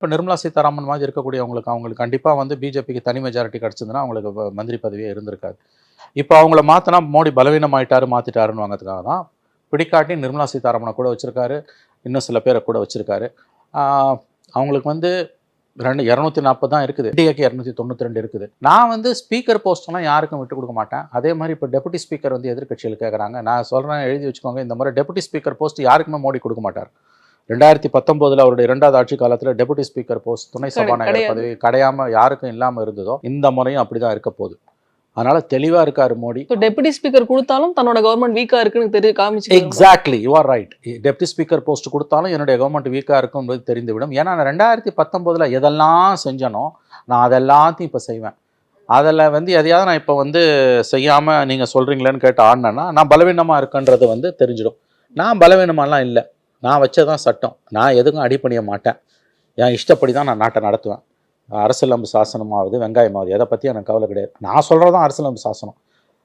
இப்போ நிர்மலா சீதாராமன் மாதிரி இருக்கக்கூடியவங்களுக்கு அவங்களுக்கு கண்டிப்பாக வந்து பிஜேபிக்கு தனி மெஜாரிட்டி கிடச்சிருந்துன்னா அவங்களுக்கு மந்திரி பதவியே இருந்திருக்காது. இப்போ அவங்கள மாற்றினா மோடி பலவீனமாயிட்டாரு மாற்றிட்டாருன்னு வாங்கிறதுக்காக தான் பிடிக்காட்டி நிர்மலா சீதாராமனை கூட வச்சுருக்காரு இன்னும் சில பேரை கூட வச்சுருக்காரு. அவங்களுக்கு வந்து ரெண்டு இரநூத்தி நாற்பது தான் இருக்குது. டிஏக்கு இரநூத்தி தொண்ணூற்றி ரெண்டு இருக்குது. நான் வந்து ஸ்பீக்கர் போஸ்ட்லாம் யாருக்கும் விட்டு கொடுக்க மாட்டேன். அதே மாதிரி இப்போ டெபுட்டி ஸ்பீக்கர் வந்து எதிர்க்கட்சிகள் கேட்குறாங்க நான் சொல்கிறேன் எழுதி வச்சுக்கோங்க. இந்த மாதிரி டெபுட்டி ஸ்பீக்கர் போஸ்ட் யாருக்குமே மோடி கொடுக்க மாட்டார். ரெண்டாயிரத்தி பத்தொம்போதில் அவருடைய இரண்டாவது ஆட்சி காலத்தில் டெபுட்டி ஸ்பீக்கர் போஸ்ட் துணை சபாநாயகர். பதவி கிடையாம யாருக்கும் இல்லாமல் இருந்ததோ இந்த முறையும் அப்படி தான் இருக்க போகுது. அதனால தெளிவாக இருக்காரு மோடி. டெபுட்டி ஸ்பீக்கர் கொடுத்தாலும் தன்னோட கவர்மெண்ட் வீக்கா இருக்குன்னு தெரிய காமிச்சு exactly you are right deputy speaker post கொடுத்தாலும் என்னுடைய கவர்மெண்ட் வீக்காக இருக்கும் என்பது தெரிந்துவிடும். ஏன்னா நான் ரெண்டாயிரத்தி பத்தொம்போதில் எதெல்லாம் செஞ்சனோ நான் அதெல்லாத்தையும் இப்போ செய்வேன். அதில் வந்து எதையாவது நான் இப்போ வந்து செய்யாமல் நீங்கள் சொல்கிறீங்களேன்னு கேட்டு ஆடினேன்னா நான் பலவீனமாக இருக்கேன்றது வந்து தெரிஞ்சிடும். நான் பலவீனமாலாம் இல்லை. நான் வச்சதான் சட்டம். நான் எதுக்கும் அடிப்பணிய மாட்டேன். என் இஷ்டப்படி தான் நான் நாட்டை நடத்துவேன். அரசியலம்பு சாசனமாவது வெங்காயமாவது எதை பற்றி எனக்கு கவலை கிடையாது. நான் சொல்கிறது தான் அரசியலம்பு சாசனம்.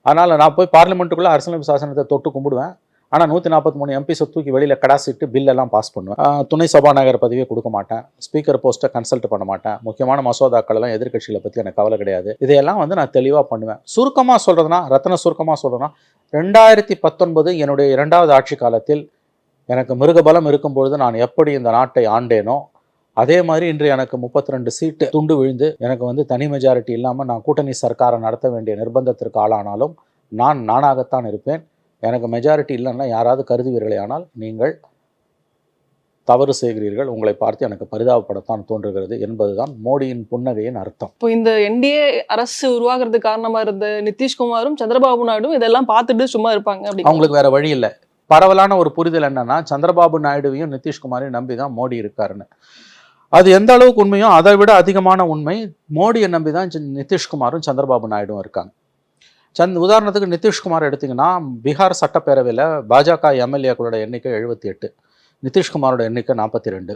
அதனால் நான் போய் பார்லிமெண்ட்டுக்குள்ளே அரசியலமைப்பு சாசனத்தை தொட்டு கும்பிடுவேன். ஆனால் நூற்றி நாற்பத்தி மூணு எம்பிஸை தூக்கி வெளியில் கடாசிட்டு பில்லெல்லாம் பாஸ் பண்ணுவேன். துணை சபாநாயகர் பதவியை கொடுக்க மாட்டேன். ஸ்பீக்கர் போஸ்ட்டை கன்சல்ட் பண்ண மாட்டேன். முக்கியமான மசோதாக்கள் எல்லாம் எதிர்க்கட்சிகளை பற்றி எனக்கு கவலை கிடையாது. இதையெல்லாம் வந்து நான் தெளிவாக பண்ணுவேன். சுருக்கமாக சொல்கிறதுனா ரத்ன சுருக்கமாக சொல்கிறேன்னா ரெண்டாயிரத்தி பத்தொன்பது என்னுடைய இரண்டாவது ஆட்சி காலத்தில் எனக்கு மிருகபலம் இருக்கும் பொழுது நான் எப்படி இந்த நாட்டை ஆண்டேனோ அதே மாதிரி இன்று எனக்கு முப்பத்தி ரெண்டு சீட்டு துண்டு விழுந்து எனக்கு வந்து தனி மெஜாரிட்டி இல்லாமல் நான் கூட்டணி சர்க்காரை நடத்த வேண்டிய நிர்பந்தத்திற்கு ஆளானாலும் நான் நானாகத்தான் இருப்பேன். எனக்கு மெஜாரிட்டி இல்லைன்னா யாராவது கருதுவீர்களே ஆனால் நீங்கள் தவறு செய்கிறீர்கள். உங்களை பார்த்து எனக்கு பரிதாபப்படத்தான் தோன்றுகிறது என்பதுதான் மோடியின் புன்னகையின் அர்த்தம். இப்போ இந்த என்டிஏ அரசு உருவாகிறதுக்கு காரணமா இருந்த நிதிஷ்குமாரும் சந்திரபாபு நாயுடும் இதெல்லாம் பார்த்துட்டு சும்மா இருப்பாங்க அப்படி அவங்களுக்கு வேற வழி இல்லை. பரவலான ஒரு புரிதல் என்னன்னா சந்திரபாபு நாயுடுவையும் நிதிஷ்குமாரையும் நம்பி தான் மோடி இருக்காருன்னு. அது எந்த அளவுக்கு உண்மையோ அதை விட அதிகமான உண்மை மோடியை நம்பி தான் நிதிஷ்குமாரும் சந்திரபாபு நாயுடும் இருக்காங்க. சந்த் உதாரணத்துக்கு நிதிஷ்குமார் எடுத்தீங்கன்னா பீகார் சட்டப்பேரவையில் பாஜக எம்எல்ஏக்களோட எண்ணிக்கை எழுபத்தி எட்டு நிதிஷ்குமாரோட எண்ணிக்கை நாற்பத்தி ரெண்டு.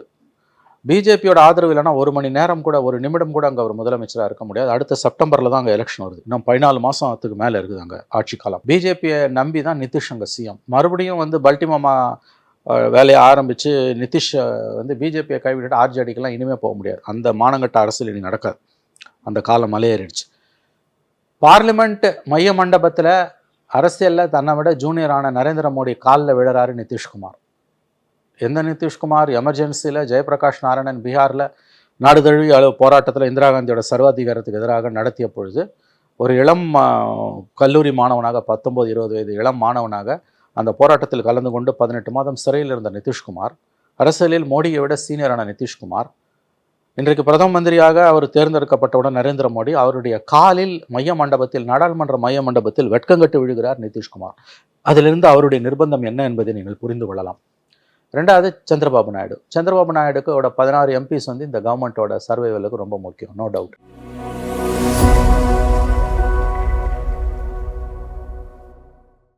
பிஜேபியோட ஆதரவு இல்லைன்னா ஒரு மணி நேரம் கூட ஒரு நிமிடம் கூட அங்கே அவர் முதலமைச்சராக இருக்க முடியாது. அடுத்த செப்டம்பரில் தான் அங்கே எலெக்ஷன் வருது. இன்னும் பதினாலு மாதத்துக்கு மேலே இருக்குது அங்கே ஆட்சி காலம். பிஜேபியை நம்பி தான் நிதிஷ் அங்கே சிஎம் மறுபடியும் வந்து பல்டிமாமா வேலையை ஆரம்பித்து நிதிஷ் வந்து பிஜேபியை கைவிட்டுட்டு ஆர்ஜேடிக்கெல்லாம் இனிமேல் போக முடியாது. அந்த மானங்கட்ட அரசியல் இனி நடக்காது. அந்த காலம் மலையேறிடுச்சு. பார்லிமெண்ட் மைய மண்டபத்தில் அரசியலில் தன்னை விட ஜூனியரான நரேந்திர மோடி காலில் விழுறாரு நிதிஷ்குமார். எந்த நிதிஷ்குமார் எமர்ஜென்சியில் ஜெயபிரகாஷ் நாராயணன் பீகாரில் நாடு அளவு போராட்டத்தில் இந்திரா காந்தியோட சர்வாதிகாரத்துக்கு எதிராக நடத்திய பொழுது ஒரு இளம் கல்லூரி மாணவனாக பத்தொம்போது இருபது வயது இளம் மாணவனாக அந்த போராட்டத்தில் கலந்து கொண்டு பதினெட்டு மாதம் சிறையில் இருந்த நிதிஷ்குமார் அரசியலில் மோடியை விட சீனியரான நிதிஷ்குமார் இன்றைக்கு பிரதம மந்திரியாக அவர் தேர்ந்தெடுக்கப்பட்டவுடன் நரேந்திர மோடி அவருடைய காலில் மைய மண்டபத்தில் நாடாளுமன்ற மைய மண்டபத்தில் வெட்கங்கட்டு விழுகிறார் நிதிஷ்குமார். அதிலிருந்து அவருடைய நிர்பந்தம் என்ன என்பதை நீங்கள் புரிந்து கொள்ளலாம். ரெண்டாவது சந்திரபாபு நாயுடு. சந்திரபாபு நாயுடுக்கு பதினாறு எம்பிஸ் வந்து இந்த கவர்மெண்ட்டோட சர்வைவலுக்கு ரொம்ப முக்கியம். No doubt